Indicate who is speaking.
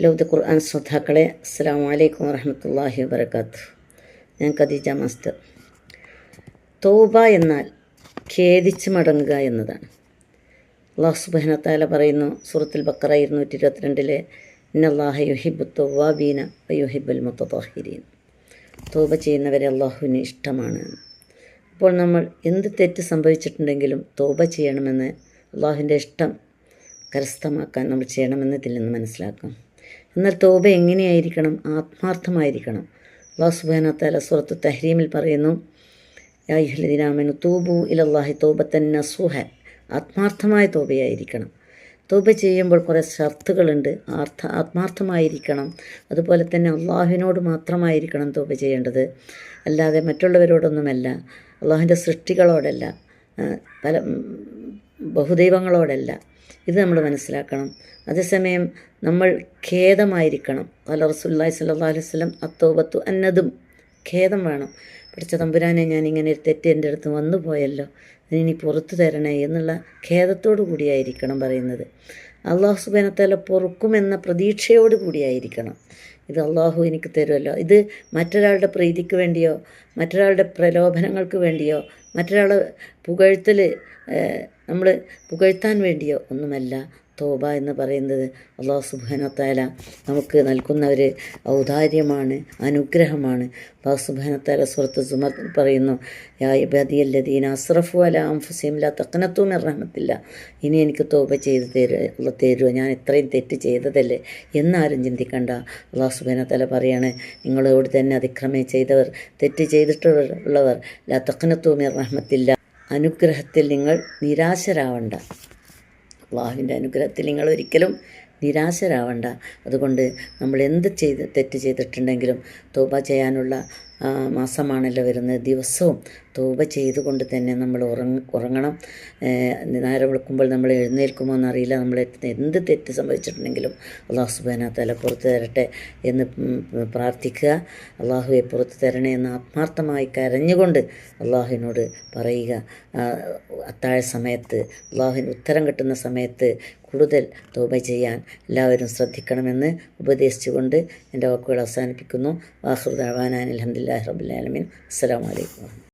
Speaker 1: ലൗദ് ഖുർആൻ ശ്രോതാക്കളെ അസ്സാം വലൈക്കും വറഹമത്തല്ലാഹി വബർക്കാത്തു ഞാൻ കദീജ മാസ്റ്റർ. തോബ എന്നാൽ ഖേദിച്ച് മടങ്ങുക എന്നതാണ്. അള്ളാഹു സുബഹനത്താല പറയുന്നു സൂറത്തുൽ ബക്കറ ഇരുന്നൂറ്റി ഇരുപത്തിരണ്ടിലെ ഇന്നല്ലാഹ യുഹിബു തൊവാബീന യുഹിബുൽ മുത്തഹിരീൻ. തോബ ചെയ്യുന്നവരെ അള്ളാഹുവിന് ഇഷ്ടമാണ്. അപ്പോൾ നമ്മൾ എന്ത് തെറ്റ് സംഭവിച്ചിട്ടുണ്ടെങ്കിലും തോബ ചെയ്യണമെന്ന് അള്ളാഹുവിന്റെ ഇഷ്ടം കരസ്ഥമാക്കാൻ നമ്മൾ ചെയ്യണമെന്ന് ഇതിൽ നിന്ന് മനസ്സിലാക്കാം. എന്നാൽ തോബ എങ്ങനെയായിരിക്കണം? ആത്മാർത്ഥമായിരിക്കണം. അള്ളാഹു സുബാന തല സുറത്ത് തഹ്രീമിൽ പറയുന്നു യാഹുലദിനാമനു തൂബു ഇലല്ലാഹി തോബത്തൻ നസൂഹ. ആത്മാർത്ഥമായ തോബയായിരിക്കണം. തോബ ചെയ്യുമ്പോൾ കുറേ ഷർത്തുകളുണ്ട്. ആർത്ഥ ആത്മാർത്ഥമായിരിക്കണം. അതുപോലെ തന്നെ അള്ളാഹുവിനോട് മാത്രമായിരിക്കണം തോബ ചെയ്യേണ്ടത്. അല്ലാതെ മറ്റുള്ളവരോടൊന്നുമല്ല. അള്ളാഹുവിന്റെ സൃഷ്ടികളോടല്ല. പല ബഹുദൈവങ്ങളോടല്ല. ഇത് നമ്മൾ മനസ്സിലാക്കണം. അതേസമയം നമ്മൾ ഖേദമായിരിക്കണം. അല്ല റസുല്ലാ സല്ലാ അലൈഹി സ്വലം അത്തോബത്തു അന്നതും ഖേദം വേണം. പഠിച്ച തമ്പുരാനെ ഞാൻ ഇങ്ങനെ ഒരു തെറ്റ് എന്റെ അടുത്ത് വന്നു പോയല്ലോ. ഇനി പുറത്തു തരണേ എന്നുള്ള ഖേദത്തോടു കൂടിയായിരിക്കണം പറയുന്നത്. അള്ളാഹു സുബേനത്തല പൊറുക്കുമെന്ന പ്രതീക്ഷയോട് കൂടിയായിരിക്കണം. ഇത് അള്ളാഹു എനിക്ക് തരുമല്ലോ. ഇത് മറ്റൊരാളുടെ പ്രീതിക്ക് വേണ്ടിയോ മറ്റൊരാളുടെ പ്രലോഭനങ്ങൾക്ക് വേണ്ടിയോ മറ്റൊരാളെ പുകഴ്ത്തൽ നമ്മൾ പുകഴ്ത്താൻ വേണ്ടിയോ ഒന്നുമല്ല. തോബ എന്ന് പറയുന്നത് അള്ളാഹു സുബാനത്താല നമുക്ക് നൽകുന്ന ഒരു ഔദാര്യമാണ് അനുഗ്രഹമാണ്. അള്ളാഹു സുബാനത്താല സുഹൃത്ത് സുമർ പറയുന്നു യാ ഇബദിയല്ലദീന അസ്രഫു അല അംഫുസീം തക്കനത്തും റഹ്മത്തില്ല. ഇനി എനിക്ക് തോബ ചെയ്ത് തരുക തരുമോ ഞാൻ ഇത്രയും തെറ്റ് ചെയ്തതല്ലേ? എന്നാരും ചിന്തിക്കണ്ട. അള്ളാഹു സുബാനത്താല പറയാണ് നിങ്ങളോട് തന്നെ അതിക്രമം ചെയ്തവർ തെറ്റ് ചെയ്തിട്ടുള്ളവർ ലാ തക്കനത്തും റഹ്മത്തില്ല. അനുഗ്രഹത്തിൽ നിങ്ങൾ നിരാശരാവണ്ട. അള്ളാഹുവിന്റെ അനുഗ്രഹത്തിൽ നിങ്ങൾ ഒരിക്കലും നിരാശരാവണ്ട. അതുകൊണ്ട് നമ്മൾ എന്ത് ചെയ്ത് തെറ്റ് ചെയ്തിട്ടുണ്ടെങ്കിലും തോബ ചെയ്യാനുള്ള മാസമാണല്ലോ വരുന്നത്. ദിവസവും തോബ ചെയ്തുകൊണ്ട് തന്നെ നമ്മൾ ഉറങ്ങ ഉറങ്ങണം. നേരം വിളിക്കുമ്പോൾ നമ്മൾ എഴുന്നേൽക്കുമോ എന്നറിയില്ല. നമ്മൾ എന്ത് തെറ്റ് സംഭവിച്ചിട്ടുണ്ടെങ്കിലും അള്ളാഹു സുബാന തല പുറത്തു തരട്ടെ എന്ന് പ്രാർത്ഥിക്കുക. അള്ളാഹുവെ പുറത്തു തരണേ എന്ന് ആത്മാർത്ഥമായി കരഞ്ഞുകൊണ്ട് അള്ളാഹുവിനോട് പറയുക. അത്താഴ സമയത്ത് അള്ളാഹുവിന് ഉത്തരം കിട്ടുന്ന സമയത്ത് കൂടുതൽ തോബ ചെയ്യാൻ എല്ലാവരും ശ്രദ്ധിക്കണമെന്ന് ഉപദേശിച്ചുകൊണ്ട് എന്റെ വാക്കുകൾ അവസാനിപ്പിക്കുന്നു. വാഹൃദാൻ അലഹദില്ലാ റബുലാലമീൻ അസ്സാം വലൈക്കും